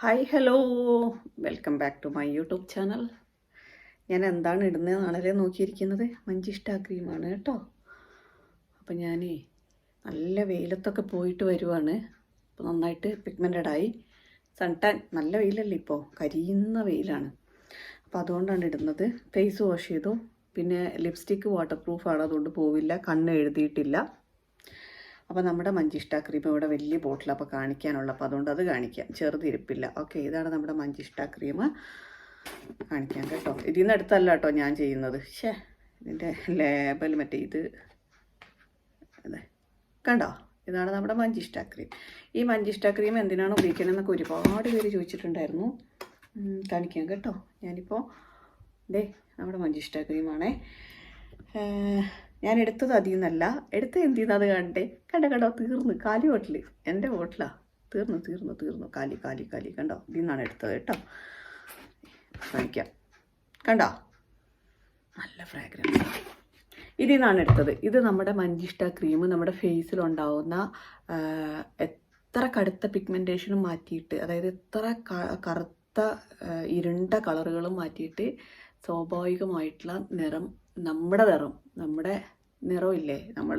Hi hello welcome back to my YouTube channel ഞാൻ എന്താണ് ഇടുന്നതെന്നാണല്ലേ നോക്കിയിരിക്കുന്നത്? മഞ്ചിഷ്ട ക്രീമാണ് കേട്ടോ. അപ്പം ഞാനേ നല്ല വെയിലത്തൊക്കെ പോയിട്ട് വരുവാണ്. അപ്പോൾ നന്നായിട്ട് പിഗ്മെന്റഡായി സൺടാൻ നല്ല വെയിലല്ലേ ഇപ്പോൾ കരിയുന്ന വെയിലാണ്. അപ്പോൾ അതുകൊണ്ടാണ് ഇടുന്നത്. ഫേസ് വാഷ് ചെയ്തു. പിന്നെ ലിപ്സ്റ്റിക്ക് വാട്ടർ പ്രൂഫാണ് അതുകൊണ്ട് പോവില്ല. കണ്ണ് എഴുതിയിട്ടില്ല. അപ്പോൾ നമ്മുടെ മഞ്ചിഷ്ട ക്രീം ഇവിടെ വലിയ ബോട്ടിൽ അപ്പോൾ കാണിക്കാനുള്ള അപ്പോൾ അതുകൊണ്ട് അത് കാണിക്കാം. ചെറുതിരിപ്പില്ല. ഓക്കെ ഇതാണ് നമ്മുടെ മഞ്ചിഷ്ട ക്രീം കാണിക്കാം കേട്ടോ. ഇതിൽ നിന്ന് അടുത്തല്ല കേട്ടോ ഞാൻ ചെയ്യുന്നത്. ഷേ ഇതിന്റെ ലേബൽ മറ്റേ ഇത്. അതെ. കണ്ടോ? ഇതാണ് നമ്മുടെ മഞ്ചിഷ്ട ക്രീം ഈ മഞ്ചിഷ്ട ക്രീം എന്തിനാണ് ഉപയോഗിക്കണമെന്നൊക്കെ ഒരുപാട് പേര് ചോദിച്ചിട്ടുണ്ടായിരുന്നു. കാണിക്കാം കേട്ടോ. ഞാനിപ്പോൾ ദേ നമ്മുടെ മഞ്ചിഷ്ട ക്രീമാണേ ഞാൻ എടുത്തത് അതിൽ നിന്നല്ല. എടുത്തത് എന്തിൽ നിന്നത് കണ്ടേ? കണ്ട കണ്ടോ തീർന്നു. കാലി ബോട്ടിൽ. എന്റെ ബോട്ടിലാ. തീർന്നു തീർന്നു തീർന്നു. കാലി കാലി കാലി. കണ്ടോ? ഇതിൽ നിന്നാണ് എടുത്തത് കേട്ടോ. കാണിക്കാം. കണ്ടോ? നല്ല ഫ്രാഗ്രൻസ് ഇതിൽ നിന്നാണ് എടുത്തത്. ഇത് നമ്മുടെ മഞ്ചിഷ്ട ക്രീം നമ്മുടെ ഫേസിലുണ്ടാവുന്ന എത്ര കടുത്ത പിഗ്മെന്റേഷനും മാറ്റിയിട്ട് അതായത് എത്ര കറുത്ത ഇരുണ്ട കളറുകളും മാറ്റിയിട്ട് സ്വാഭാവികമായിട്ടുള്ള നിറം നമ്മുടെ നിറം നമ്മുടെ നിറമില്ലേ നമ്മൾ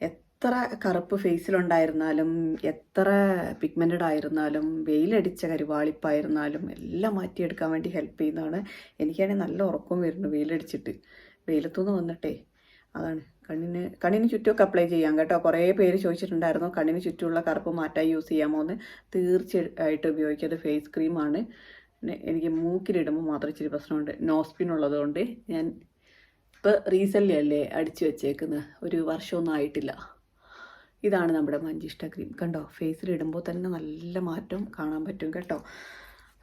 എത്ര കറുപ്പ് ഫേസിലുണ്ടായിരുന്നാലും എത്ര പിഗ്മെന്റഡ് ആയിരുന്നാലും വെയിലടിച്ച കരുവാളിപ്പായിരുന്നാലും എല്ലാം മാറ്റിയെടുക്കാൻ വേണ്ടി ഹെൽപ്പ് ചെയ്യുന്നതാണ്. എനിക്കാണെങ്കിൽ നല്ല ഉറക്കം വരുന്നു വെയിലടിച്ചിട്ട്. വെയിലത്തുനിന്ന് വന്നിട്ടേ അതാണ്. കണ്ണിന് കണ്ണിന് ചുറ്റുമൊക്കെ അപ്ലൈ ചെയ്യാം കേട്ടോ. കുറേ പേര് ചോദിച്ചിട്ടുണ്ടായിരുന്നു കണ്ണിന് ചുറ്റുമുള്ള കറുപ്പ് മാറ്റാൻ യൂസ് ചെയ്യാമോ എന്ന് തീർച്ചയായിട്ടും ഉപയോഗിക്കുന്നത് ഫേസ് ക്രീമാണ് എനിക്ക് മൂക്കിലിടുമ്പോൾ മാത്രം ഇച്ചിരി പ്രശ്നമുണ്ട്. നോസ്പിൻ ഉള്ളതുകൊണ്ട് ഞാൻ ഇപ്പോൾ റീസെന്റ് അല്ലേ അടിച്ചു വെച്ചേക്കുന്നത് ഒരു വർഷമൊന്നും ആയിട്ടില്ല. ഇതാണ് നമ്മുടെ മഞ്ചിഷ്ട ക്രീം കണ്ടോ? ഫേസിലിടുമ്പോൾ തന്നെ നല്ല മാറ്റം കാണാൻ പറ്റും കേട്ടോ.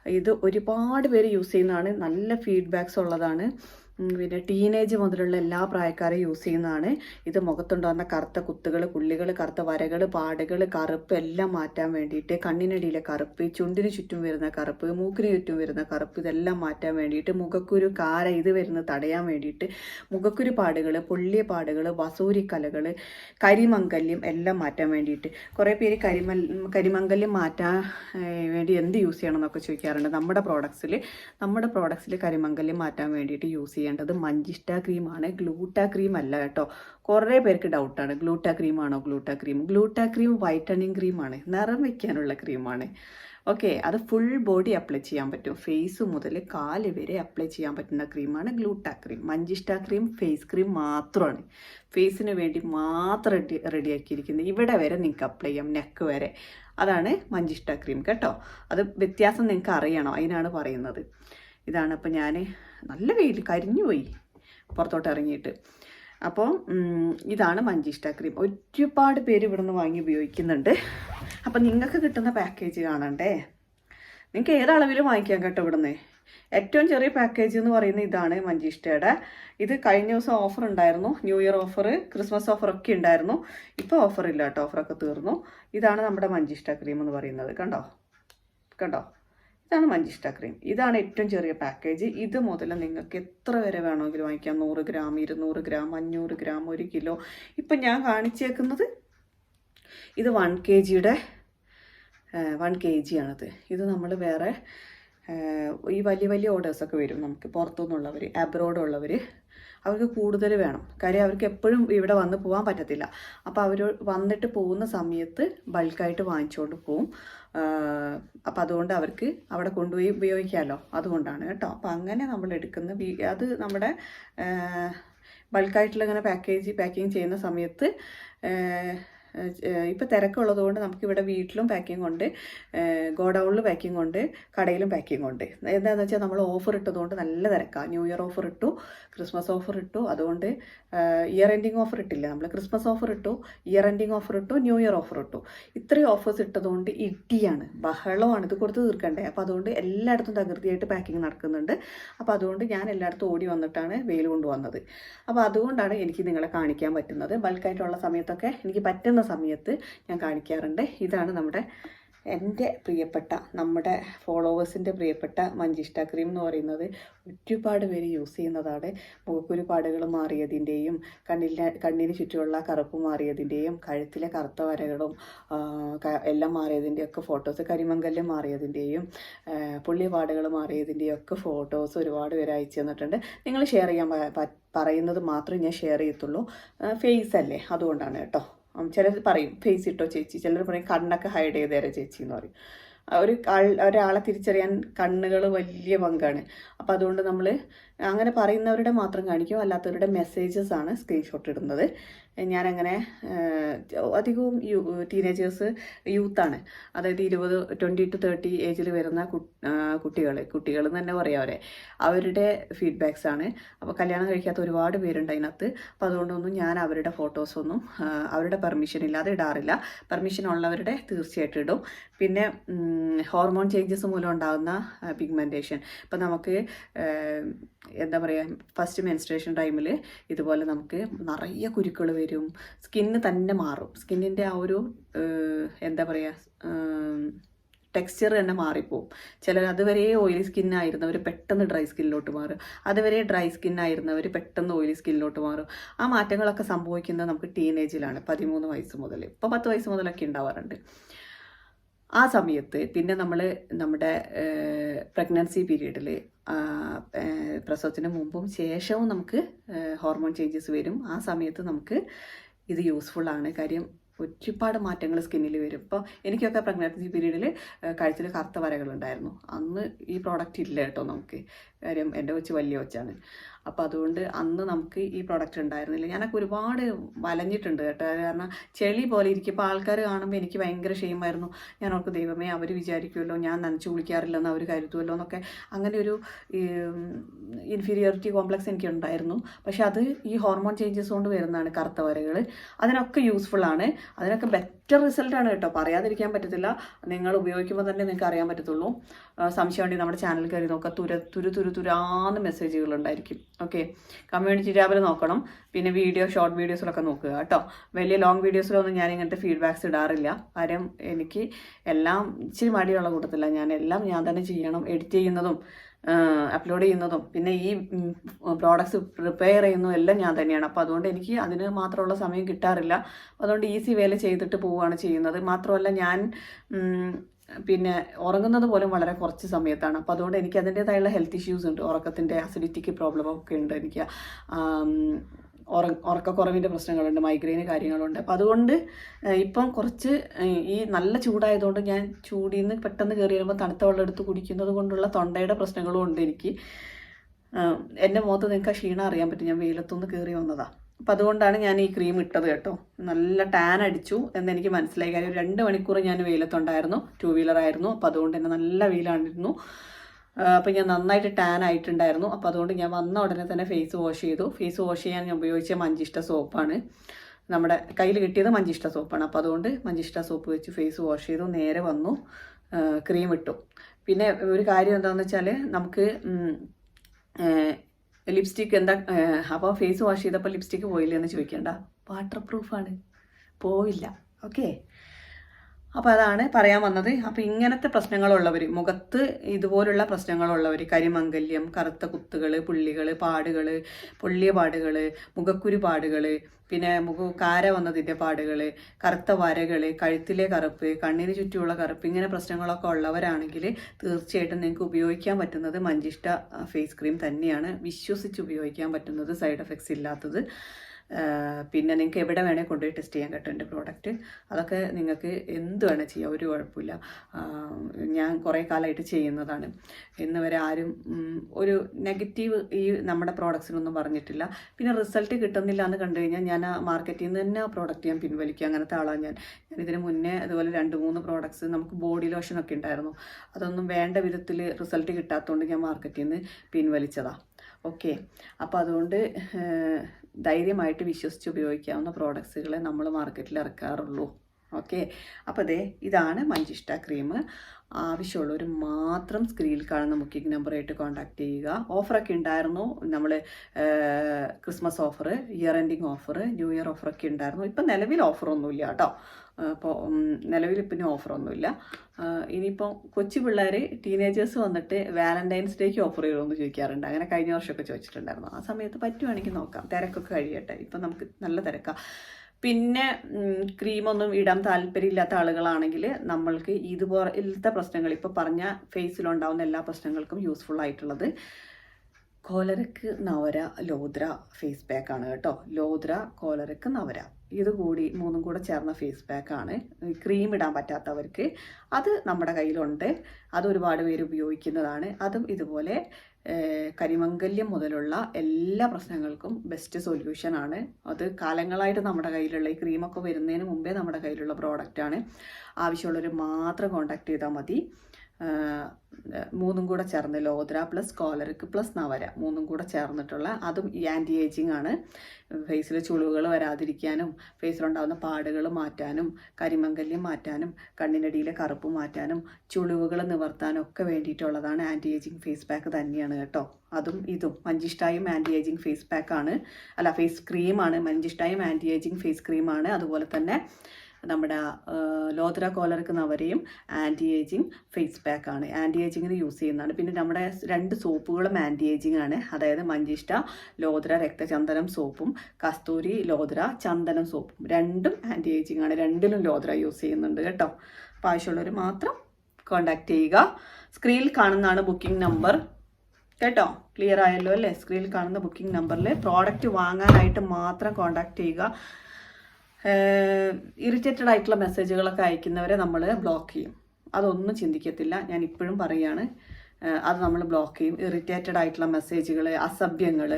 ഇത് ഒരുപാട് പേര് യൂസ് ചെയ്യുന്നതാണ്. നല്ല ഫീഡ്ബാക്സ് ഉള്ളതാണ്. പിന്നെ ടീനേജ് മുതലുള്ള എല്ലാ പ്രായക്കാരും യൂസ് ചെയ്യുന്നതാണ്. ഇത് മുഖത്തുണ്ടാകുന്ന കറുത്ത കുത്തുകൾ പുള്ളികൾ കറുത്ത വരകൾ പാടുകൾ കറുപ്പ് എല്ലാം മാറ്റാൻ വേണ്ടിയിട്ട് കണ്ണിനടിയിലെ കറുപ്പ് ചുണ്ടിന് ചുറ്റും വരുന്ന കറുപ്പ് മൂക്കിന് ചുറ്റും വരുന്ന കറുപ്പ് ഇതെല്ലാം മാറ്റാൻ വേണ്ടിയിട്ട് മുഖക്കുരു കാര ഇത് വരുന്നത് തടയാൻ വേണ്ടിയിട്ട് മുഖക്കുരു പാടുകൾ പൊള്ളിയ പാടുകൾ വസൂരിക്കലകൾ കരിമംഗല്യം എല്ലാം മാറ്റാൻ വേണ്ടിയിട്ട്. കുറേ പേര് കരിമൽ കരിമംഗല്യം മാറ്റാൻ വേണ്ടി എന്ത് യൂസ് ചെയ്യണം എന്നൊക്കെ ചോദിക്കാറുണ്ട്. നമ്മുടെ പ്രോഡക്ട്സിൽ നമ്മുടെ പ്രോഡക്ട്സിൽ കരിമംഗല്യം മാറ്റാൻ വേണ്ടിയിട്ട് യൂസ് ചെയ്യേണ്ടത് മഞ്ചിഷ്ട ക്രീമാണ്. ഗ്ലൂട്ട ക്രീം അല്ല കേട്ടോ. കുറേ പേർക്ക് ഡൗട്ടാണ്. Gluta ക്രീമാണോ? Gluta cream. Gluta cream whitening ക്രീമാണ്. നിറം വയ്ക്കാനുള്ള ക്രീമാണ്. ഓക്കെ അത് ഫുൾ ബോഡി അപ്ലൈ ചെയ്യാൻ പറ്റും. ഫേസ് മുതൽ കാൽ വരെ അപ്ലൈ ചെയ്യാൻ പറ്റുന്ന ക്രീമാണ് ഗ്ലൂട്ട cream. Manjishta cream face cream മാത്രമാണ്. ഫേസിന് വേണ്ടി മാത്രം റെഡി റെഡിയാക്കിയിരിക്കുന്നത്. ഇവിടെ വരെ നിങ്ങൾക്ക് അപ്ലൈ ചെയ്യാം. നെക്ക് വരെ. അതാണ് മഞ്ചിഷ്ട ക്രീം കേട്ടോ. അത് വ്യത്യാസം നിങ്ങൾക്ക് അറിയണം. അതിനാണ് പറയുന്നത്. ഇതാണ് അപ്പോൾ ഞാൻ നല്ല വെയിൽ കരിഞ്ഞു പോയി പുറത്തോട്ട് ഇറങ്ങിയിട്ട്. അപ്പോൾ ഇതാണ് മഞ്ചിഷ്ട ക്രീം. ഒരുപാട് പേര് ഇവിടുന്ന് വാങ്ങി ഉപയോഗിക്കുന്നുണ്ട്. അപ്പം നിങ്ങൾക്ക് കിട്ടുന്ന പാക്കേജ് കാണണ്ടേ? നിങ്ങൾക്ക് ഏതളവിലും വാങ്ങിക്കാം കേട്ടോ ഇവിടുന്ന്. ഏറ്റവും ചെറിയ പാക്കേജ് എന്ന് പറയുന്നത് ഇതാണ് മഞ്ചിഷ്ടയുടെ. ഇത് കഴിഞ്ഞ ദിവസം ഓഫർ ഉണ്ടായിരുന്നു. New year offer Christmas offer ഒക്കെ ഉണ്ടായിരുന്നു. ഇപ്പോൾ ഓഫർ ഇല്ല കേട്ടോ ഓഫറൊക്കെ തീർന്നു. ഇതാണ് നമ്മുടെ മഞ്ചിഷ്ട ക്രീം എന്ന് പറയുന്നത്. കണ്ടോ? കണ്ടോ? ഇതാണ് മഞ്ചിഷ്ട ക്രീം. ഇതാണ് ഏറ്റവും ചെറിയ പാക്കേജ് ഇത് മുതൽ നിങ്ങൾക്ക് എത്ര വരെ വേണമെങ്കിലും വാങ്ങിക്കാം. നൂറ് ഗ്രാം ഇരുന്നൂറ് ഗ്രാം അഞ്ഞൂറ് ഗ്രാം ഒരു കിലോ. ഇപ്പം ഞാൻ കാണിച്ചേക്കുന്നത് ഇത് വൺ കെ ജിയുടെ വൺ കെ ജി ആണത്. ഇത് നമ്മൾ വേറെ ഈ വലിയ വലിയ ഓർഡേഴ്സൊക്കെ വരും നമുക്ക് പുറത്തുനിന്നുള്ളവർ അബ്രോഡ് ഉള്ളവർ അവർക്ക് കൂടുതൽ വേണം. കാര്യം അവർക്ക് എപ്പോഴും ഇവിടെ വന്ന് പോകാൻ പറ്റത്തില്ല. അപ്പോൾ അവർ വന്നിട്ട് പോകുന്ന സമയത്ത് ബൾക്കായിട്ട് വാങ്ങിച്ചുകൊണ്ട് പോവും. അപ്പോൾ അതുകൊണ്ട് അവർക്ക് അവിടെ കൊണ്ടുപോയി ഉപയോഗിക്കാമല്ലോ അതുകൊണ്ടാണ് കേട്ടോ. അപ്പോൾ അങ്ങനെ നമ്മൾ എടുക്കുന്ന അത് നമ്മുടെ ബൾക്കായിട്ടുള്ള ഇങ്ങനെ പാക്കേജ് പാക്കിങ് ചെയ്യുന്ന സമയത്ത് ഇപ്പോൾ തിരക്കുള്ളത് കൊണ്ട് നമുക്കിവിടെ വീട്ടിലും പാക്കിംഗ് ഉണ്ട് ഗോഡൗണിൽ പാക്കിംഗ് ഉണ്ട് കടയിലും പാക്കിംഗ് ഉണ്ട് എന്താണെന്ന് വെച്ചാൽ നമ്മൾ ഓഫർ ഇട്ടതുകൊണ്ട് നല്ല തിരക്കാണ് ന്യൂ ഇയർ ഓഫർ ഇട്ടു ക്രിസ്മസ് ഓഫർ ഇട്ടു അതുകൊണ്ട് ഇയർ എൻഡിങ് ഓഫർ ഇട്ടില്ല? നമ്മൾ ക്രിസ്മസ് ഓഫർ ഇട്ടു ഇയർ എൻഡിങ് ഓഫർ ഇട്ടു ന്യൂ ഇയർ ഓഫർ ഇട്ടു. ഇത്രയും ഓഫേഴ്സ് ഇട്ടതുകൊണ്ട് ഇടിയാണ്. ബഹളമാണ്. ഇത് കൊടുത്ത് തീർക്കണ്ടേ? അപ്പോൾ അതുകൊണ്ട് എല്ലായിടത്തും തകൃതിയായിട്ട് പാക്കിംഗ് നടക്കുന്നുണ്ട്. അപ്പോൾ അതുകൊണ്ട് ഞാൻ എല്ലായിടത്തും ഓടി വന്നിട്ടാണ് വെയിൽ കൊണ്ടുവന്നത്. അപ്പോൾ അതുകൊണ്ടാണ് എനിക്ക് നിങ്ങളെ കാണിക്കാൻ പറ്റുന്നത്. ബൾക്കായിട്ടുള്ള സമയത്തൊക്കെ എനിക്ക് പറ്റുന്ന സമയത്ത് ഞാൻ കാണിക്കാറുണ്ട്. ഇതാണ് നമ്മുടെ എന്റെ പ്രിയപ്പെട്ട നമ്മുടെ ഫോളോവേഴ്സിന്റെ പ്രിയപ്പെട്ട മഞ്ചിഷ്ട ക്രീം എന്ന് പറയുന്നത് ഒരുപാട് പേര് യൂസ് ചെയ്യുന്നതാണ്. മുഖക്കുരു പാടുകൾ മാറിയതിന്റെയും കണ്ണിലെ കണ്ണിന് ചുറ്റുമുള്ള കറുപ്പ് മാറിയതിന്റെയും കഴുത്തിലെ കറുത്ത വരകളും എല്ലാം മാറിയതിന്റെയും ഒക്കെ ഫോട്ടോസ് കരിമങ്കല്ല് മാറിയതിന്റെയും പുള്ളിപാടുകൾ മാറിയതിന്റെയും ഒക്കെ ഫോട്ടോസ് ഒരുപാട് പേര് അയച്ചു തന്നിട്ടുണ്ട്. നിങ്ങൾ ഷെയർ ചെയ്യാൻ പറയുന്നത് മാത്രമേ ഞാൻ ഷെയർ ചെയ്യത്തുള്ളൂ. ഫേസ് അല്ലേ? അതുകൊണ്ടാണ് കേട്ടോ. ചിലർ പറയും ഫേസ് ഇട്ടോ ചേച്ചി? ചിലർ പറയും കണ്ണൊക്കെ ഹൈഡ് ചെയ്ത് തരാം ചേച്ചി എന്ന് പറയും. ഒരു ഒരാളെ തിരിച്ചറിയാൻ കണ്ണുകൾ വലിയ പങ്കാണ്. അപ്പം അതുകൊണ്ട് നമ്മൾ അങ്ങനെ പറയുന്നവരുടെ മാത്രം കാണിക്കും അല്ലാത്തവരുടെ മെസ്സേജസ് ആണ് സ്ക്രീൻഷോട്ട് ഇടുന്നത്. ഞാനങ്ങനെ അധികവും യൂ ടീനേജേഴ്സ് യൂത്താണ്. അതായത് ഇരുപത് ട്വന്റി ടു തേർട്ടി ഏജിൽ വരുന്ന കുട്ടികൾ കുട്ടികൾ എന്ന് തന്നെ പറയാം അവരെ. അവരുടെ ഫീഡ്ബാക്സ് ആണ്. അപ്പോൾ കല്യാണം കഴിക്കാത്ത ഒരുപാട് പേരുണ്ട് അതിനകത്ത്. അപ്പോൾ അതുകൊണ്ടൊന്നും ഞാൻ അവരുടെ ഫോട്ടോസൊന്നും അവരുടെ പെർമിഷൻ ഇല്ലാതെ ഇടാറില്ല. പെർമിഷൻ ഉള്ളവരുടെ തീർച്ചയായിട്ടും ഇടും. പിന്നെ ഹോർമോൺ ചേഞ്ചസ് മൂലം ഉണ്ടാകുന്ന പിഗ്മെന്റേഷൻ ഇപ്പം നമുക്ക് എന്താ പറയുക ഫസ്റ്റ് മെൻസ്ട്രേഷൻ ടൈമിൽ ഇതുപോലെ നമുക്ക് നിറയെ കുരുക്കൾ വരും. സ്കിന്ന് തന്നെ മാറും. സ്കിന്നിന്റെ ആ ഒരു എന്താ പറയുക ടെക്സ്ചർ തന്നെ മാറിപ്പോവും. ചിലർ അതുവരെ ഓയിലി സ്കിന്നായിരുന്നവർ പെട്ടെന്ന് ഡ്രൈ സ്കിന്നിലോട്ട് മാറും. അതുവരെ ഡ്രൈ സ്കിന്നായിരുന്നവർ പെട്ടെന്ന് ഓയിലി സ്കിന്നിലോട്ട് മാറും. ആ മാറ്റങ്ങളൊക്കെ സംഭവിക്കുന്നത് നമുക്ക് ടീനേജിലാണ് പതിമൂന്ന് വയസ്സ് മുതൽ ഇപ്പോൾ പത്ത് വയസ്സ് മുതലൊക്കെ ഉണ്ടാവാറുണ്ട്. ആ സമയത്ത് പിന്നെ നമ്മൾ നമ്മുടെ പ്രഗ്നൻസി പീരീഡിൽ പ്രസവത്തിന് മുമ്പും ശേഷവും നമുക്ക് ഹോർമോൺ ചേഞ്ചസ് വരും. ആ സമയത്ത് നമുക്ക് ഇത് യൂസ്ഫുൾ ആണ്. കാര്യം ഒരുപാട് മാറ്റങ്ങൾ സ്കിന്നിൽ വരും. ഇപ്പോൾ എനിക്കൊക്കെ പ്രഗ്നൻസി പീരീഡിൽ കഴുത്തിൽ കറുത്ത വരകളുണ്ടായിരുന്നു അന്ന് ഈ പ്രോഡക്റ്റ് ഇല്ല കേട്ടോ നമുക്ക്. കാര്യം എന്റെ കൊച്ച് വലിയ കൊച്ചാണ്. അപ്പോൾ അതുകൊണ്ട് അന്ന് നമുക്ക് ഈ പ്രൊഡക്റ്റ് ഉണ്ടായിരുന്നില്ല. ഞാനൊക്കെ ഒരുപാട് വലഞ്ഞിട്ടുണ്ട് കേട്ടോ. കാരണം ചെളി പോലെ ഇരിക്കുമ്പോൾ ആൾക്കാർ കാണുമ്പോൾ എനിക്ക് ഭയങ്കര ഷെയിമായിരുന്നു ഞാൻ അവർക്ക് ദൈവമേ അവർ വിചാരിക്കുമല്ലോ ഞാൻ നനച്ചു കുളിക്കാറില്ലെന്ന് അവർ കരുതുമല്ലോ എന്നൊക്കെ അങ്ങനെ ഒരു ഇൻഫീരിയോറിറ്റി കോംപ്ലക്സ് എനിക്ക് ഉണ്ടായിരുന്നു. പക്ഷെ അത് ഈ ഹോർമോൺ ചേഞ്ചസ് കൊണ്ട് വരുന്നതാണ് കറുത്ത വരകൾ അതിനൊക്കെ യൂസ്ഫുൾ ആണ്. അതിനൊക്കെ ബെറ്റർ റിസൾട്ടാണ് കേട്ടോ. പറയാതിരിക്കാൻ പറ്റത്തില്ല. നിങ്ങൾ ഉപയോഗിക്കുമ്പോൾ തന്നെ നിങ്ങൾക്ക് അറിയാൻ പറ്റത്തുള്ളൂ. സംശയം ഉണ്ടെങ്കിൽ നമ്മുടെ ചാനൽ കയറി നോക്കുക തുര തുരു തുരു തുരാന്ന് മെസ്സേജുകൾ ഉണ്ടായിരിക്കും. ഓക്കെ കമ്മ്യൂണിറ്റി ടാബിൽ നോക്കണം. പിന്നെ വീഡിയോ ഷോർട്ട് വീഡിയോസിലൊക്കെ നോക്കുക കേട്ടോ. വലിയ ലോങ് വീഡിയോസിലൊന്നും ഞാൻ ഇങ്ങനത്തെ ഫീഡ്ബാക്സ് ഇടാറില്ല. കാര്യം എനിക്ക് എല്ലാം ഇച്ചിരി മടിയുള്ള കൂട്ടത്തില്ല ഞാൻ എല്ലാം ഞാൻ തന്നെ ചെയ്യണം. എഡിറ്റ് ചെയ്യുന്നതും അപ്ലോഡ് ചെയ്യുന്നതും പിന്നെ ഈ പ്രോഡക്ട്സ് പ്രിപ്പയർ ചെയ്യുന്നതും എല്ലാം ഞാൻ തന്നെയാണ്. അപ്പോൾ അതുകൊണ്ട് എനിക്ക് അതിന് മാത്രമുള്ള സമയം കിട്ടാറില്ല. അതുകൊണ്ട് ഈസി വേല ചെയ്തിട്ട് പോവുകയാണ് ചെയ്യുന്നത്. മാത്രമല്ല ഞാൻ പിന്നെ ഉറങ്ങുന്നത് പോലും വളരെ കുറച്ച് സമയത്താണ്. അപ്പോൾ അതുകൊണ്ട് എനിക്ക് അതിന്റേതായുള്ള ഹെൽത്ത് ഇഷ്യൂസ് ഉണ്ട്. ഉറക്കത്തിന്റെ അസിഡിറ്റിക്ക് പ്രോബ്ലം ഒക്കെ ഉണ്ട് എനിക്ക്. ഉറക്കക്കുറവിന്റെ പ്രശ്നങ്ങളുണ്ട് മൈഗ്രെയിന് കാര്യങ്ങളുണ്ട്. അപ്പോൾ അതുകൊണ്ട് ഇപ്പം കുറച്ച് ഈ നല്ല ചൂടായതുകൊണ്ട് ഞാൻ ചൂടിൽ നിന്ന് പെട്ടെന്ന് കയറി വരുമ്പോൾ തണുത്ത വെള്ളം എടുത്ത് കുടിക്കുന്നത് കൊണ്ടുള്ള തൊണ്ടയുടെ പ്രശ്നങ്ങളും ഉണ്ട് എനിക്ക്. എന്റെ മുഖത്ത് നിങ്ങൾക്ക് ആ ക്ഷീണം അറിയാൻ പറ്റും. ഞാൻ വെയിലത്തുനിന്ന് കയറി വന്നതാണ് അപ്പം അതുകൊണ്ടാണ് ഞാൻ ഈ ക്രീം ഇട്ടത് കേട്ടോ. നല്ല ടാൻ അടിച്ചു എന്ന് എനിക്ക് മനസ്സിലായി. കാര്യം രണ്ട് മണിക്കൂർ ഞാൻ വെയിലത്തുണ്ടായിരുന്നു. ടു വീലർ ആയിരുന്നു. അപ്പോൾ അതുകൊണ്ട് തന്നെ നല്ല വെയിലാണ്ടിരുന്നു അപ്പോൾ ഞാൻ നന്നായിട്ട് ടാൻ ആയിട്ടുണ്ടായിരുന്നു. അപ്പോൾ അതുകൊണ്ട് ഞാൻ വന്ന ഉടനെ തന്നെ ഫേസ് വാഷ് ചെയ്തു. ഫേസ് വാഷ് ചെയ്യാൻ ഞാൻ ഉപയോഗിച്ച മഞ്ചിഷ്ട സോപ്പാണ് നമ്മുടെ കയ്യിൽ കിട്ടിയത് മഞ്ചിഷ്ട സോപ്പാണ് അപ്പോൾ അതുകൊണ്ട് മഞ്ചിഷ്ട സോപ്പ് വെച്ച് ഫേസ് വാഷ് ചെയ്തു. നേരെ വന്നു. ക്രീം ഇട്ടു. പിന്നെ ഒരു കാര്യം എന്താണെന്ന് വെച്ചാൽ നമുക്ക് ലിപ്സ്റ്റിക്ക് എന്താ അപ്പോൾ ഫേസ് വാഷ് ചെയ്തപ്പോൾ ലിപ്സ്റ്റിക്ക് പോയില്ല എന്ന് ചോദിക്കേണ്ട. വാട്ടർ പ്രൂഫാണ് പോയില്ല ഓക്കെ അപ്പോൾ അതാണ് പറയാൻ വന്നത്. അപ്പോൾ ഇങ്ങനത്തെ പ്രശ്നങ്ങളുള്ളവർ മുഖത്ത് ഇതുപോലുള്ള പ്രശ്നങ്ങളുള്ളവർ കരിമംഗല്യം കറുത്ത കുത്തുകൾ പുള്ളികൾ പാടുകൾ പൊള്ളിയ പാടുകൾ മുഖക്കുരു പാടുകൾ പിന്നെ മുഖ കാര വന്നതിന്റെ പാടുകൾ കറുത്ത വരകൾ കഴുത്തിലെ കറുപ്പ് കണ്ണിന് ചുറ്റുമുള്ള കറുപ്പ് ഇങ്ങനെ പ്രശ്നങ്ങളൊക്കെ ഉള്ളവരാണെങ്കിൽ തീർച്ചയായിട്ടും നിങ്ങൾക്ക് ഉപയോഗിക്കാൻ പറ്റുന്നത് മഞ്ചിഷ്ട ഫേസ് ക്രീം തന്നെയാണ്. വിശ്വസിച്ച് ഉപയോഗിക്കാൻ പറ്റുന്നത് സൈഡ് എഫക്ട്സ് ഇല്ലാത്തത്. പിന്നെ നിങ്ങൾക്ക് എവിടെ വേണേൽ കൊണ്ടുപോയി ടെസ്റ്റ് ചെയ്യാൻ കേട്ടോ എന്റെ പ്രോഡക്റ്റ് അതൊക്കെ നിങ്ങൾക്ക് എന്ത് വേണേൽ ചെയ്യാം ഒരു കുഴപ്പമില്ല. ഞാൻ കുറേ കാലമായിട്ട് ചെയ്യുന്നതാണ്. ഇന്ന് വരെ ആരും ഒരു നെഗറ്റീവ് ഈ നമ്മുടെ പ്രോഡക്ട്സിനൊന്നും പറഞ്ഞിട്ടില്ല. പിന്നെ റിസൾട്ട് കിട്ടുന്നില്ല എന്ന് കണ്ടു കഴിഞ്ഞാൽ ഞാൻ ആ മാർക്കറ്റിൽ നിന്ന് തന്നെ ആ പ്രോഡക്റ്റ് ഞാൻ പിൻവലിക്കുക അങ്ങനത്തെ ആളാണ് ഞാൻ. ഞാൻ ഇതിന് മുന്നേ അതുപോലെ രണ്ട് മൂന്ന് പ്രോഡക്ട്സ് നമുക്ക് ബോഡി ലോഷനൊക്കെ ഉണ്ടായിരുന്നു. അതൊന്നും വേണ്ട വിധത്തിൽ റിസൾട്ട് കിട്ടാത്തതുകൊണ്ട് ഞാൻ മാർക്കറ്റിൽ നിന്ന് പിൻവലിച്ചതാണ് ഓക്കെ. അപ്പോൾ അതുകൊണ്ട് ധൈര്യമായിട്ട് വിശ്വസിച്ച് ഉപയോഗിക്കാവുന്ന പ്രോഡക്ട്സുകളെ നമ്മൾ മാർക്കറ്റിൽ ഇറക്കാറുള്ളൂ. ഓക്കെ. അപ്പോൾ അതെ ഇതാണ് മഞ്ചിഷ്ട ക്രീം. ആവശ്യമുള്ളവർ മാത്രം സ്ക്രീനിൽ കാണുന്ന ബുക്കിംഗ് നമ്പറായിട്ട് കോൺടാക്ട് ചെയ്യുക. ഓഫറൊക്കെ ഉണ്ടായിരുന്നു. നമ്മൾ Christmas offer year ending offer new year ഓഫറൊക്കെ ഉണ്ടായിരുന്നു. ഇപ്പം നിലവിൽ ഓഫറൊന്നുമില്ല കേട്ടോ. അപ്പോൾ നിലവിൽ പിന്നെ ഓഫറൊന്നുമില്ല ഇനിയിപ്പോൾ കൊച്ചു പിള്ളേർ ടീനേജേഴ്സ് വന്നിട്ട് വാലന്റൈൻസ് ഡേക്ക് ഓഫർ ചെയ്യുമെന്ന് ചോദിക്കാറുണ്ട്. അങ്ങനെ കഴിഞ്ഞ വർഷമൊക്കെ ചോദിച്ചിട്ടുണ്ടായിരുന്നു. ആ സമയത്ത് പറ്റുവാണെങ്കിൽ നോക്കാം. തിരക്കൊക്കെ കഴിയട്ടെ. ഇപ്പം നമുക്ക് നല്ല തിരക്കാം. പിന്നെ ക്രീമൊന്നും ഇടാൻ താല്പര്യമില്ലാത്ത ആളുകളാണെങ്കിൽ നമ്മൾക്ക് ഇതുപോലത്തെ പ്രശ്നങ്ങൾ ഇപ്പോൾ പറഞ്ഞ ഫേസിലുണ്ടാവുന്ന എല്ലാ പ്രശ്നങ്ങൾക്കും യൂസ്ഫുൾ ആയിട്ടുള്ളത് കോലരക്ക് നവര ലോദ്ര ഫേസ് പാക്ക് ആണ് കേട്ടോ. ലോദ്ര കോലരക്ക് നവര. ഇത് കൂടി മൂന്നും കൂടെ ചേർന്ന ഫേസ് പാക്ക് ആണ്. ക്രീം ഇടാൻ പറ്റാത്തവർക്ക് അത് നമ്മുടെ കയ്യിലുണ്ട്. അത് ഒരുപാട് പേര് ഉപയോഗിക്കുന്നതാണ്. അതും ഇതുപോലെ കരിമംഗല്യം മുതലുള്ള എല്ലാ പ്രശ്നങ്ങൾക്കും ബെസ്റ്റ് സൊല്യൂഷൻ ആണ്. അത് കാലങ്ങളായിട്ട് നമ്മുടെ കയ്യിലുള്ള ഈ ക്രീമൊക്കെ വരുന്നതിന് മുമ്പേ നമ്മുടെ കയ്യിലുള്ള പ്രോഡക്റ്റാണ് ആവശ്യമുള്ളവർ മാത്രം കോൺടാക്ട് ചെയ്താൽ മതി. മൂന്നും കൂടെ ചേർന്ന് ലോദ്ര പ്ലസ് കോലറിക്ക് പ്ലസ് നവര മൂന്നും കൂടെ ചേർന്നിട്ടുള്ള അതും ആന്റി ഏജിങ് ആണ്. ഫേസിൽ ചുളിവുകൾ വരാതിരിക്കാനും ഫേസിലുണ്ടാകുന്ന പാടുകൾ മാറ്റാനും കരിമംഗല്യം മാറ്റാനും കണ്ണിനടിയിലെ കറുപ്പ് മാറ്റാനും ചുളിവുകൾ നിവർത്താനും ഒക്കെ വേണ്ടിയിട്ടുള്ളതാണ് ആന്റി ഏജിങ് ഫേസ് പാക്ക് തന്നെയാണ് കേട്ടോ. അതും ഇതും. മഞ്ചിഷ്ടായും ആന്റി ഏജിങ് ഫേസ് പാക്കാണ് അല്ല ഫേസ് ക്രീമാണ് മഞ്ചിഷ്ടായും ആന്റി ഏജിങ് ഫേസ് ക്രീമാണ് അതുപോലെ തന്നെ നമ്മുടെ ലോത്ര ലോദ്ര അവരെയും ആന്റി ഏജിങ് ഫേസ് പാക്ക് ആണ്. ആന്റി ഏജിങ്ങിന് യൂസ് ചെയ്യുന്നതാണ്. പിന്നെ നമ്മുടെ രണ്ട് സോപ്പുകളും ആന്റി ഏജിങ് ആണ്. അതായത് മഞ്ചിഷ്ട ലോത്ര രക്തചന്ദനം സോപ്പും കസ്തൂരി ലോത്ര ചന്ദനം സോപ്പും രണ്ടും ആന്റി ഏജിങ് ആണ്. രണ്ടിലും ലോത്ര യൂസ് ചെയ്യുന്നുണ്ട് കേട്ടോ. അപ്പോൾ ആവശ്യമുള്ളവർ മാത്രം കോൺടാക്ട് ചെയ്യുക. സ്ക്രീനിൽ കാണുന്നതാണ് ബുക്കിംഗ് നമ്പർ കേട്ടോ? ക്ലിയർ ആയല്ലോ അല്ലേ? സ്ക്രീനിൽ കാണുന്ന ബുക്കിംഗ് നമ്പറിൽ പ്രോഡക്റ്റ് വാങ്ങാനായിട്ട് മാത്രം കോൺടാക്ട് ചെയ്യുക. ഇറിറ്റേറ്റഡ് ആയിട്ടുള്ള മെസ്സേജുകളൊക്കെ അയക്കുന്നവരെ നമ്മൾ ബ്ലോക്ക് ചെയ്യും. അതൊന്നും ചിന്തിക്കത്തില്ല. ഞാൻ ഇപ്പോഴും പറയുകയാണ് അത് നമ്മൾ ബ്ലോക്ക് ചെയ്യും. ഇറിറ്റേറ്റഡ് ആയിട്ടുള്ള മെസ്സേജുകൾ അസഭ്യങ്ങൾ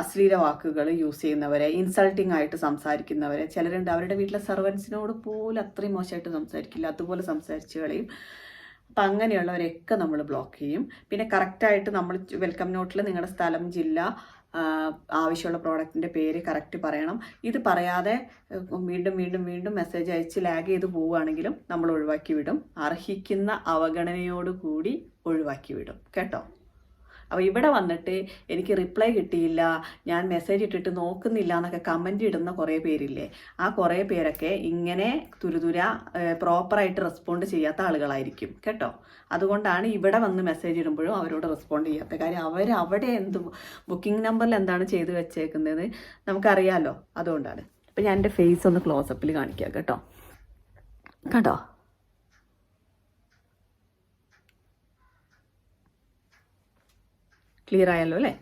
അശ്ലീല വാക്കുകൾ യൂസ് ചെയ്യുന്നവരെ ഇൻസൾട്ടിംഗ് ആയിട്ട് സംസാരിക്കുന്നവരെ. ചിലരുണ്ട് അവരുടെ വീട്ടിലെ സർവൻസിനോട് പോലും അത്രയും മോശമായിട്ട് സംസാരിക്കില്ല. അതുപോലെ സംസാരിച്ച് കളയും. അപ്പം അങ്ങനെയുള്ളവരെയൊക്കെ നമ്മൾ ബ്ലോക്ക് ചെയ്യും. പിന്നെ കറക്റ്റായിട്ട് നമ്മൾ വെൽക്കം നോട്ടിൽ നിങ്ങളുടെ സ്ഥലം ജില്ല ആവശ്യമുള്ള പ്രോഡക്റ്റിന്റെ പേര് കറക്റ്റ് പറയണം. ഇത് പറയാതെ വീണ്ടും വീണ്ടും വീണ്ടും മെസ്സേജ് അയച്ച് ലാഗ് ചെയ്ത് പോവുകയാണെങ്കിലും നമ്മൾ ഒഴിവാക്കി വിടും. അർഹിക്കുന്ന അവഗണനയോടുകൂടി ഒഴിവാക്കി വിടും. കേട്ടോ? അപ്പോൾ ഇവിടെ വന്നിട്ട് എനിക്ക് റിപ്ലൈ കിട്ടിയില്ല. ഞാൻ മെസ്സേജ് ഇട്ടിട്ട് നോക്കുന്നില്ല എന്നൊക്കെ കമന്റ് ഇടുന്ന കുറേ പേരില്ലേ? ആ കുറേ പേരൊക്കെ ഇങ്ങനെ തുരുതുര പ്രോപ്പറായിട്ട് റെസ്പോണ്ട് ചെയ്യാത്ത ആളുകളായിരിക്കും. കേട്ടോ? അതുകൊണ്ടാണ് ഇവിടെ വന്ന് മെസ്സേജ് ഇടുമ്പോഴും അവരോട് റെസ്പോണ്ട് ചെയ്യാത്ത കാര്യം അവർ അവിടെ എന്ത് ബുക്കിംഗ് നമ്പറിൽ എന്താണ് ചെയ്തു വെച്ചേക്കുന്നത് നമുക്കറിയാമല്ലോ അതുകൊണ്ടാണ്. അപ്പം ഞാൻ എന്റെ ഫേസ് ഒന്ന് ക്ലോസപ്പിൽ കാണിക്കാം കേട്ടോ. കണ്ടോ? ക്ലിയർ ആയല്ലോ അല്ലേ?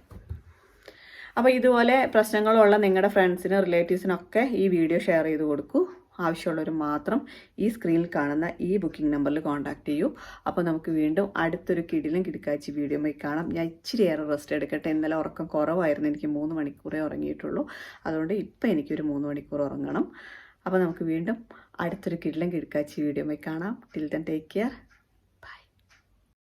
അപ്പോൾ ഇതുപോലെ പ്രശ്നങ്ങളുള്ള നിങ്ങളുടെ ഫ്രണ്ട്സിനും റിലേറ്റീവ്സിനൊക്കെ ഈ വീഡിയോ ഷെയർ ചെയ്ത് കൊടുക്കൂ. ആവശ്യമുള്ളവർ മാത്രം ഈ സ്ക്രീനിൽ കാണുന്ന ഈ ബുക്കിംഗ് നമ്പറിൽ കോൺടാക്ട് ചെയ്യൂ. അപ്പോൾ നമുക്ക് വീണ്ടും അടുത്തൊരു കിടിലും കിടക്കാച്ചി വീഡിയോ പോയി കാണാം. ഞാൻ ഇച്ചിരി ഏറെ റെസ്റ്റ് എടുക്കട്ടെ. ഇന്നലെ ഉറക്കം കുറവായിരുന്നു. എനിക്ക് മൂന്ന് മണിക്കൂറേ ഉറങ്ങിയിട്ടുള്ളൂ. അതുകൊണ്ട് ഇപ്പം എനിക്കൊരു മൂന്ന് മണിക്കൂർ ഉറങ്ങണം. അപ്പോൾ നമുക്ക് വീണ്ടും അടുത്തൊരു കിടിലും കിടക്കാച്ചി വീഡിയോ പോയി കാണാം. Till then take care